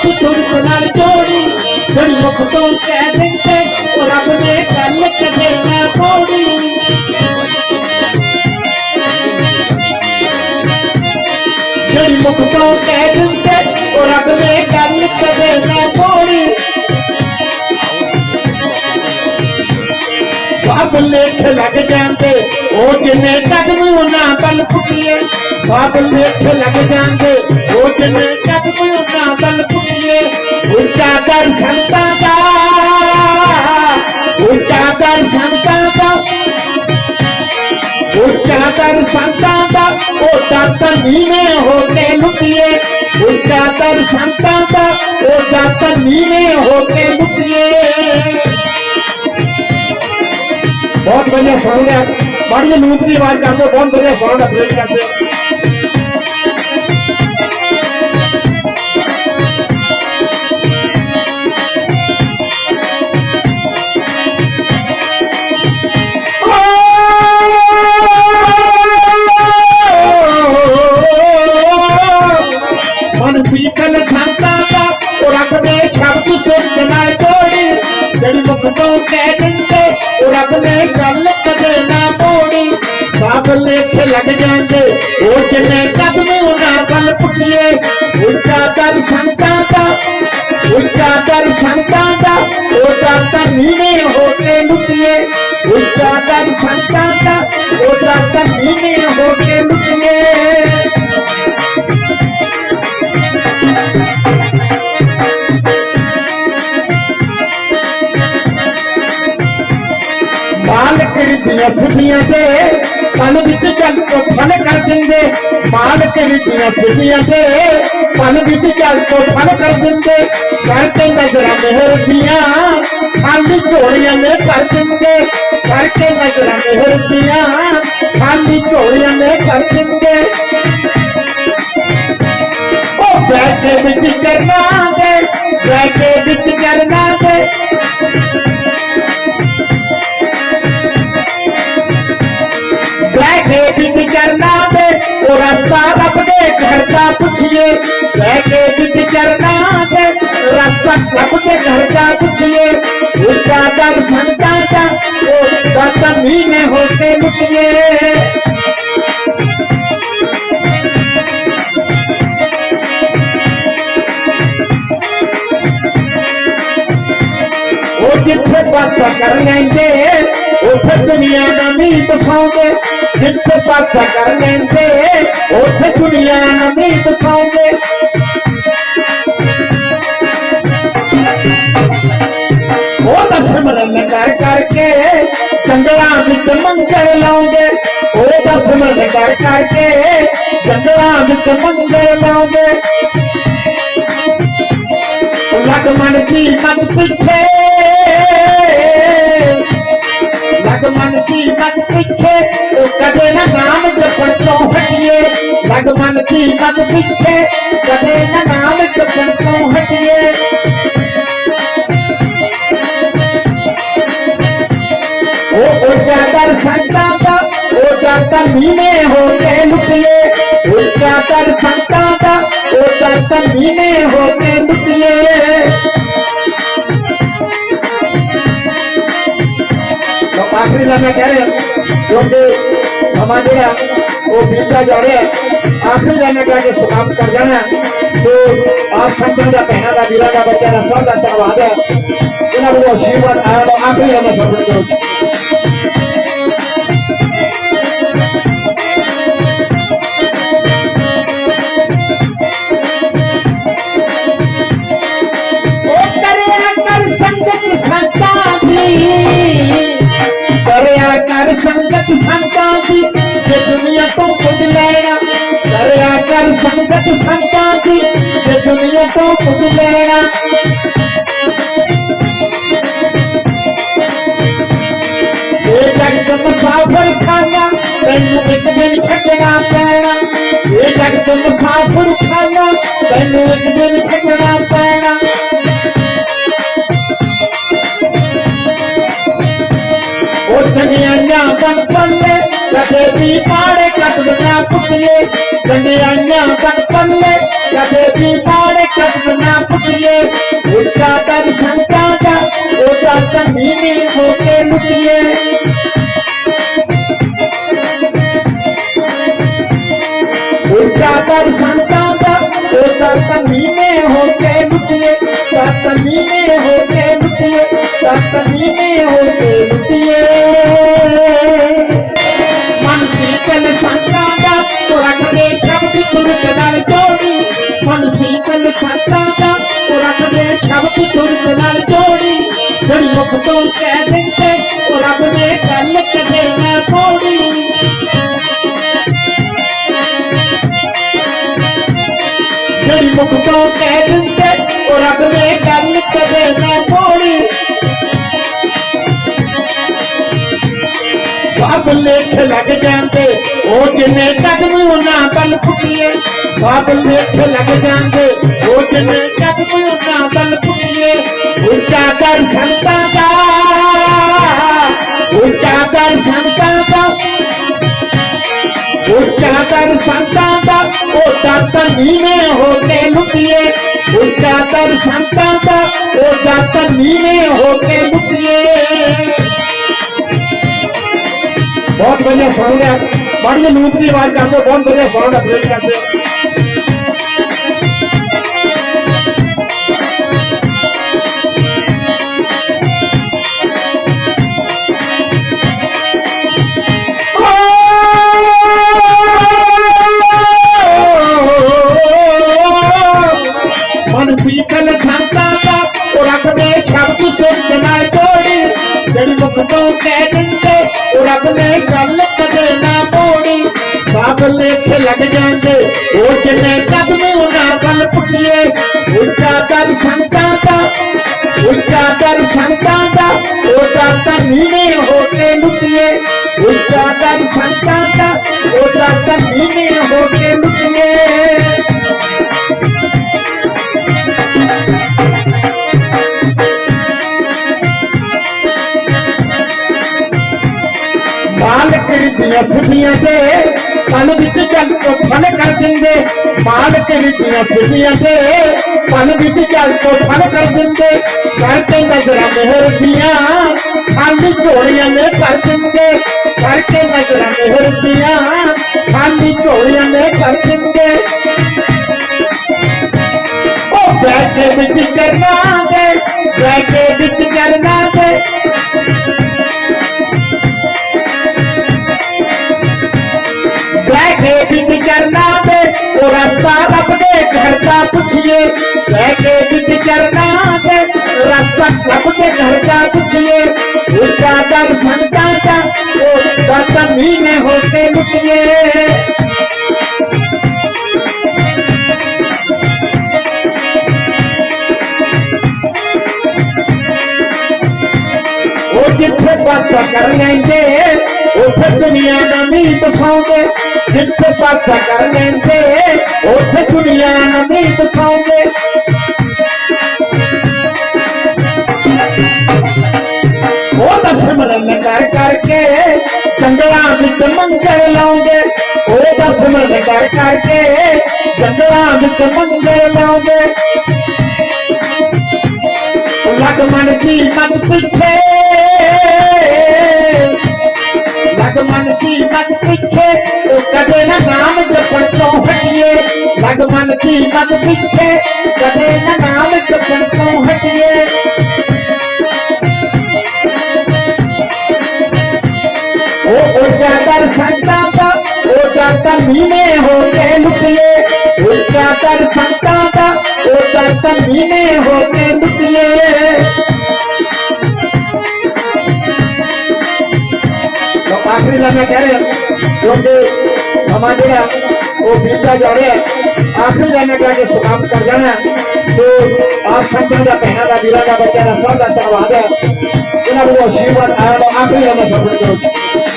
ਸ਼ਬਦ ਸੁਰਤ ਨਾਲ ਜੋੜੀ ਜਿਹੜੀ ਮੁਖ ਤੋਂ ਕਹਿ ਦਿੰਦੇ ਉਹ ਰੱਬ ਨੇ ਗੱਲ ਕਦੇ ਨਾ ਮੋੜੀ ਜਿਹੜੀ ਮੁਖ ਤੋਂ ਕਹਿ ਦਿੰਦੇ ਉਹ ਰੱਬ ਨੇ ਗੱਲ ਕਦੇ ਨਾ ਮੋੜੀ ਸਭ ਲੇਖ ਲੱਗ ਜਾਂਦੇ ਉਹ ਜਿੰਨੇ ਕਦਮ ਉਹਨਾਂ ਬਲ ਫੁੱਟੀਏ ਸਭ ਲੇਖ ਲੱਗ ਜਾਂਦੇ ਉਹ ਜਿੰਨੇ ਕਦਮ ਉਹਨਾਂ ਬਲ ऊँचा कर क्षमता का ऊँचा कर क्षमता का ऊँचा कर क्षमता का वो दस्तनी में होते लुटिए। ऊँचा कर क्षमता का वो दस्तनी में होते लुटिए। बहुत बढ़िया सॉन्ग है। बड़ी लूटनी बात करते बहुत बढ़िया सॉन्ग है। प्रेम करते ਨੇ ਗੱਲ ਕਦੇ ਨਾ ਮੋੜੀ ਸਭ ਲੇਖ ਲੱਗ ਜਾਂਦੇ ਉਹ ਜਿੰਨੇ ਕਦਮ ਉਹਨਾਂ ਵੱਲ ਪੁੱਟੀਏ ਉੱਚਾ ਦਰ ਸੰਤਾਂ ਦਾ ਉੱਚਾ ਦਰ ਸੰਤਾਂ ਦਾ ਉਹ ਦਰ ਨੀਵੇਂ ਹੋ ਕੇ ਲੁੱਟੀਏ ਉੱਚਾ ਦਰ ਸੰਤਾਂ ਦਾ ਉਹ ਦਰ ਨੀਵੇਂ ਹੋ ਕੇ ਲੁੱਟੀਏ ਦੀਆਂ ਸਿੱਧੀਆਂ ਦੇ ਪਲ ਵਿੱਚ ਚੱਲ ਕੋ ਫਲ ਕਰ ਦਿੰਦੇ। ਮਾਲਕ ਦੀਆਂ ਸਿੱਧੀਆਂ ਦੇ ਪਲ ਵਿੱਚ ਚੱਲ ਕੋ ਫਲ ਕਰ ਦਿੰਦੇ। ਕਰਕੇ ਨਜ਼ਰਾਂ ਮਿਹਰ ਦੀਆਂ ਖਾਲੀ ਝੋਲੀਆਂ ਨੇ ਭਰ ਦਿੰਦੇ। ਕਰਕੇ ਨਜ਼ਰਾਂ ਮਿਹਰ ਦੀਆਂ ਖਾਲੀ ਝੋਲੀਆਂ ਨੇ ਭਰ ਦਿੰਦੇ। ਉਹ ਬੈਠੇ ਵਿੱਚ ਕਰਨਾ ਦੇ, ਬੈਠੇ रास्ता रब दे घर का पूछिए, बैठे जिद करना दे रास्ता रब दे घर का पूछिए उसका जब संता का तो बदतमी में होते लुटिए। जिथे बस कर लेंगे उस दुनिया नमी बसाओगे जिथे पासा कर लेंगे उस दुनिया नमी बसाओगे सिमरन कर करके जंगलों बिच मंगल लाओगे ओदा सिमरन कर करके जंगलों बिच मंगल लाओगे लग मन की मत पिछे लगमन की मत पीछे तो कदे न नाम जपण तो हटिए लगमन की मत पीछे कदे न नाम जपण तो हटिए ओ ओ जाकर संता का, ओ जाकर मीने हो के लुटिए। ओ जाकर संता का, ओ जाकर मीने हो के लुटिए। ਆਖਰੀ ਲਾਨਾ ਕਹਿ ਰਹੇ ਹਾਂ, ਕਿਉਂਕਿ ਸਮਾਂ ਜਿਹੜਾ ਉਹ ਬੀਤਦਾ ਜਾ ਰਿਹਾ ਹੈ। ਆਖਰੀ ਲਾਨਾ ਕਹਿ ਕੇ ਸਮਾਪਤ ਕਰ ਜਾਣਾ ਹੈ। ਸੋ ਆਪ ਸੰਤਾਂ ਦਾ ਭੈਣਾਂ ਦਾ ਵੀਰਾਂ ਦਾ ਬੱਚਿਆਂ ਦਾ ਸਭ ਦਾ ਧੰਨਵਾਦ ਹੈ ਇਹਨਾਂ ਨੂੰ ਆਸ਼ੀਰਵਾਦ ਆਇਆ ਲੋ ਆਖਰੀ ਲਾਨਾ ਸਰਵਣ ਕਰੋ कर संगत संता की जे दुनिया तो खुद लेना। करा कर संगत संता की जे दुनिया तो खुद लेना। जगत मुसाफिर खाना, तेन एक दिन छड़ना पैना। ये जगत मुसाफिर खाना, तेन एक दिन छड़ना कदे भी पाड़े कट बना पुतले जने आइया कट पल्ले कदे भी पाड़े कट बना पुतले उल्टा कर शंका का ओटा समीनी होके लुटिए। उल्टा कर शंका का ओटा समीने होके लुटिए। समीने होके लुटिए समीने होके लुटिए। मनसीकल शब्द सुरत नाल जोड़ी। मनसीकल मुख तो कह देते तो रख दे गल कदे ना थोड़ी ਸਭ ਲੇਖ ਲੱਗ ਜਾਂਦੇ ਉਹ ਜਿੰਨੇ ਕਦਮ ਉਹਨਾਂ ਬਲ ਪੁੱਟੀਏ ਸਭ ਲੇਖ ਲੱਗ ਜਾਂਦੇ ਉਹ ਜਿੰਨੇ ਕਦਮ ਉਹਨਾਂ ਬਲ ਪੁੱਟੀਏ ਉੱਚਾ ਕਰ ਸੰਤਾਂ ਦਾ ਉੱਚਾ ਕਰ ਸੰਤਾਂ ਦਾ ਉੱਚਾ ਕਰ ਸੰਤਾਂ ਦਾ ਉਹ ਦਾਤਾਂ ਨੀਵੇਂ ਹੋ ਕੇ ਲੁੱਟੀਏ ਉੱਚਾ ਕਰ ਸੰਤਾਂ ਦਾ ਉਹ ਦਾਤਾਂ ਨੀਵੇਂ ਹੋ ਕੇ ਲੁੱਟੀਏ बहुत बढ़िया साउंड है। बड़ी मेहनत की आवाज़ करते बहुत बढ़िया साउंड है करते मीने होके लुटिए। उल्टा कर संता का उल्टा कर मीने होके लुटिए। मालकिन दिया सुनिया दे पल बिच जग को फल कर देंगे। मालकिन दिया सुनिया दे पल बिच जग को फल कर देंगे। करते नज़र मोहर दिया। खाली झोलिया में भर देंगे भर के नज़र में हिरदियाँ खाली झोलिया में भर देंगे। बैठे बिच करना दे, बैठे बिच करना दे। बैठे बिच करना दे, ओ रास्ता रब दे घर का पूछिए। बैठे बिच करना दे रास्ता जिथे पासा कर लेंगे उसे दुनिया का नमी बसाओगे जिथे पासा कर लेंगे उसे दुनिया नहीं बसाओगे शर्म कर करके जंगलों विच मंगल लाओगे ओ बस मन कर करके जंगलों विच मंगल लाओगे लग मन की मत पीछे, लग मन की मत पीछे, ओ कदे ना नाम जपण तो हटिए लग मन की मत पीछे मीने हो गए लुटिए। फिर कर दर्शन का वो दर्शन मीने हो गए लुटिए। तो आखिरी लम्हे कह रहे जो क्योंकि समाज है, वो बीता जा रहा है। आखिरी लम्हे कह के समाप्त कर जाना तो आप सबका का भैन था वीर का बच्चा का सब का धन्यवाद है इन्होंने आशीर्वाद आया तो आखिरी लम्हे समझ करो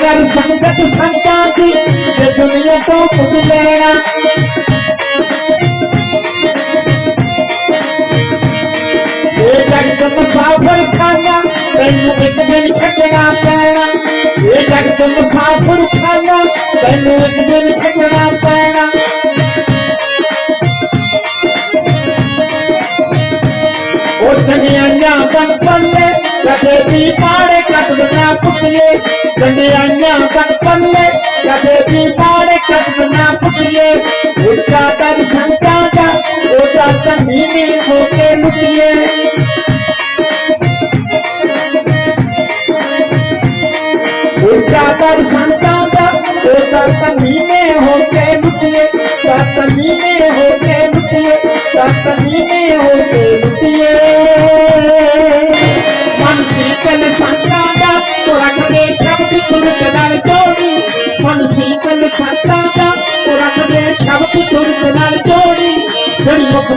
कर संगत संता की दुनिया को खुद लेना जगत मुसाफिर खाना तेन एक दिन छकना पैना। ये जगत मुसाफिर खाना तेन एक दिन छकना पैना। उठ बन पल्ले कदे भी पाड़े कट बना पुटले डंडे अंगा कट पल्ले। कदे भी पाड़े कट बना पुटले उठा कर शंका का उठा समीनी होके लुटिए उठा कर शंका का उठा समीने होके लुटिए समीने होके लुटिए समीने होके लुटिए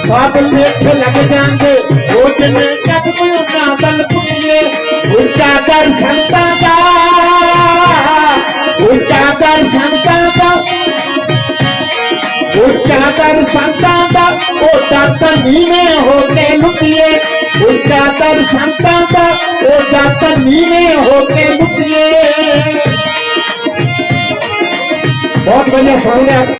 सब देख लग जाएँगे। उठने जब सदगुरु का दल पुनिए। उनका दर्शन का उनका दर्शन का उनका दर्शन का वो दस्तनी में होते लुटिए। उनका दर्शन का वो दस्तनी में होते लुटिए। बहुत बढ़िया सामने